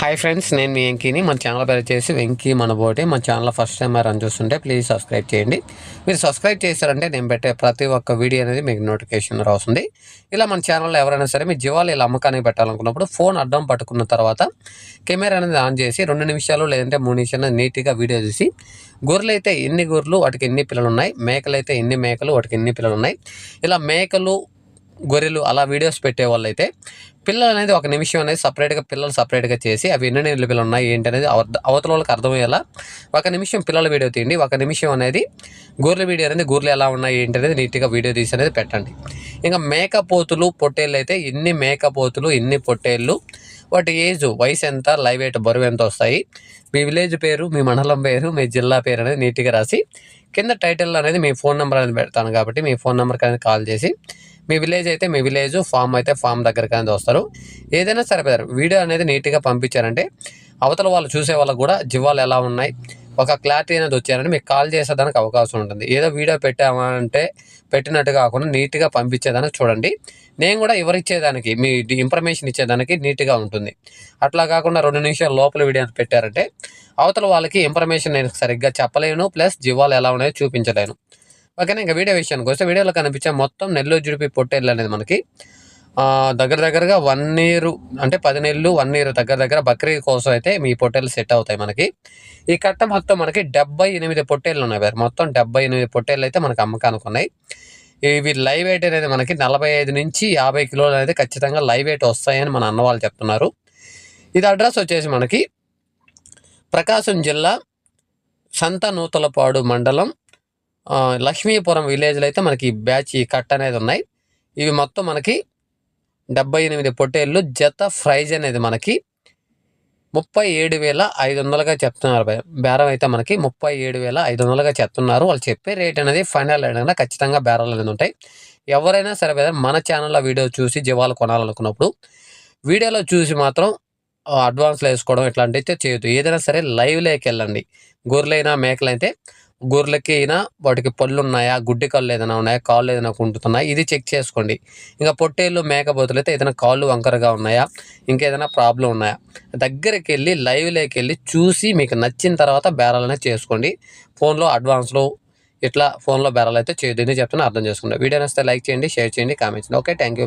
Hi friends నేను మీ వెంకీని. మన channel పేరు వచ్చేసి వెంకీ మన బోటి. మన ఛానల్ ఫస్ట్ టైం రన్ చూస్తుంటే ప్లీజ్ సబ్స్క్రైబ్ చేయండి. మీరు సబ్స్క్రైబ్ చేశారంటే నేను పెట్టే ప్రతి ఒక్క వీడియో అనేది మీకు నోటిఫికేషన్ రాస్తుంది. ఇలా మన ఛానల్లో ఎవరైనా సరే మీ జీవాలు ఇలా అమ్మకానికి పెట్టాలనుకున్నప్పుడు ఫోన్ అడ్డం పట్టుకున్న తర్వాత కెమెరా అనేది ఆన్ చేసి రెండు నిమిషాలు లేదంటే మూడు నిమిషాలు నీట్గా వీడియో చూసి గొర్రెలు అయితే ఎన్ని గొర్రెలు వాటికి ఎన్ని పిల్లలు ఉన్నాయి? మేకలు అయితే ఎన్ని మేకలు వాటికి ఎన్ని పిల్లలు ఉన్నాయి? ఇలా మేకలు గొర్రెలు అలా వీడియోస్ పెట్టే వాళ్ళైతే పిల్లలు అనేది ఒక నిమిషం అనేది సపరేట్గా పిల్లలు సపరేట్గా చేసి అవి ఎన్ని నీళ్ళు పిల్లలు ఉన్నాయి ఏంటి అనేది అవతల వాళ్ళకి అర్థమయ్యేలా ఒక నిమిషం పిల్లల వీడియో తీయండి. ఒక నిమిషం అనేది గొర్రెల వీడియో అనేది గొర్రెలు ఎలా ఉన్నాయి ఏంటి అనేది నీట్గా వీడియో తీసి అనేది పెట్టండి. ఇంకా మేకపోతులు పొట్టేళ్ళు అయితే ఎన్ని మేకపోతులు ఎన్ని పొట్టేళ్ళు వాటి ఏజ్ వయసు ఎంత లైవ్ ఎయిట్ బరువు ఎంత వస్తాయి మీ విలేజ్ పేరు మీ మండలం పేరు మీ జిల్లా పేరు అనేది నీట్గా రాసి కింద టైటిల్ అనేది మీ ఫోన్ నెంబర్ అనేది పెడతాను కాబట్టి మీ ఫోన్ నెంబర్కి అనేది కాల్ చేసి మీ విలేజ్ అయితే మీ విలేజ్ ఫామ్ అయితే ఫామ్ దగ్గరికి అనేది వస్తారు. ఏదైనా సరే వీడియో అనేది నీట్గా పంపించారంటే అవతల వాళ్ళు చూసే వాళ్ళకు కూడా జీవాలు ఎలా ఉన్నాయి ఒక క్లారిటీ అనేది వచ్చారని మీకు కాల్ చేసేదానికి అవకాశం ఉంటుంది. ఏదో వీడియో పెట్టామా అంటే పెట్టినట్టు కాకుండా నీట్గా పంపించేదానికి చూడండి. నేను కూడా ఎవరిచ్చేదానికి మీ ఇన్ఫర్మేషన్ ఇచ్చేదానికి నీట్గా ఉంటుంది. అట్లా కాకుండా రెండు నిమిషాల లోపల వీడియో పెట్టారంటే అవతల వాళ్ళకి ఇన్ఫర్మేషన్ నేను సరిగ్గా చెప్పలేను ప్లస్ జీవాలు ఎలా ఉన్నాయో చూపించలేను. ఓకేనా ఇంకా వీడియో విషయానికి వస్తే వీడియోలో కనిపించే మొత్తం నెల్లూరు జుడిపి పొట్టేళ్ళు అనేది మనకి దగ్గర దగ్గరగా వన్ ఇయర్ అంటే పది నెలలు వన్ ఇయర్ దగ్గర దగ్గర బక్రీద్ కోసం అయితే మీ పొట్టేళ్ళు సెట్ అవుతాయి మనకి. ఈ కట్ట మొత్తం మనకి డెబ్బై ఎనిమిది పొట్టేళ్ళు ఉన్నాయి మొత్తం డెబ్బై ఎనిమిది పొట్టేళ్ళు అయితే మనకి అమ్మకానికి ఉన్నాయి. ఇవి లైవ్ వెయిట్ అనేది మనకి నలభై ఐదు నుంచి యాభై కిలోలు అనేది ఖచ్చితంగా లైవ్ వెయిట్ వస్తాయని మన అన్న వాళ్ళు చెప్తున్నారు. ఇది అడ్రస్ వచ్చేసి మనకి ప్రకాశం జిల్లా సంత నూతలపాడు మండలం లక్ష్మీపురం విలేజ్లో అయితే మనకి బ్యాచ్ ఈ కట్ అనేది ఉన్నాయి. ఇవి మొత్తం మనకి డెబ్బై ఎనిమిది పొట్టేళ్ళు జత ప్రైజ్ అనేది మనకి ముప్పై ఏడు వేల ఐదు వందలుగా చెప్తున్నారు బేరం అయితే మనకి ముప్పై ఏడు వేల ఐదు వందలుగా చెప్తున్నారు. వాళ్ళు చెప్పే రేట్ అనేది ఫైనల్ అయినా ఖచ్చితంగా బేరాలు అనేది ఉంటాయి. ఎవరైనా సరే మన ఛానల్లో వీడియో చూసి జీవాలు కొనాలనుకున్నప్పుడు వీడియోలో చూసి మాత్రం అడ్వాన్స్లో వేసుకోవడం ఇట్లాంటివి అయితే చేయొద్దు. ఏదైనా సరే లైవ్లోకి వెళ్ళండి. గొర్రెలైనా మేకలైతే గొర్రెలకి అయినా వాటికి పళ్ళు ఉన్నాయా గుడ్డి కళ్ళు ఏదైనా ఉన్నాయా కాళ్ళు ఏదైనా కుంటున్నాయా ఇది చెక్ చేసుకోండి. ఇంకా పొట్టేళ్ళు మేకపోతులు అయితే ఏదైనా కాళ్ళు వంకరగా ఉన్నాయా ఇంకేదైనా ప్రాబ్లం ఉన్నాయా దగ్గరికి వెళ్ళి లైవ్లోకి వెళ్ళి చూసి మీకు నచ్చిన తర్వాత బేరాలనే చేసుకోండి. ఫోన్లో అడ్వాన్స్లో ఇట్లా ఫోన్లో బేరాలు అయితే చేయొద్దు. ఇది చెప్తున్నా అర్థం చేసుకోండి వీడియో నచ్చితే లైక్ చేయండి షేర్ చేయండి కామెంట్ చేయండి. Okay thank you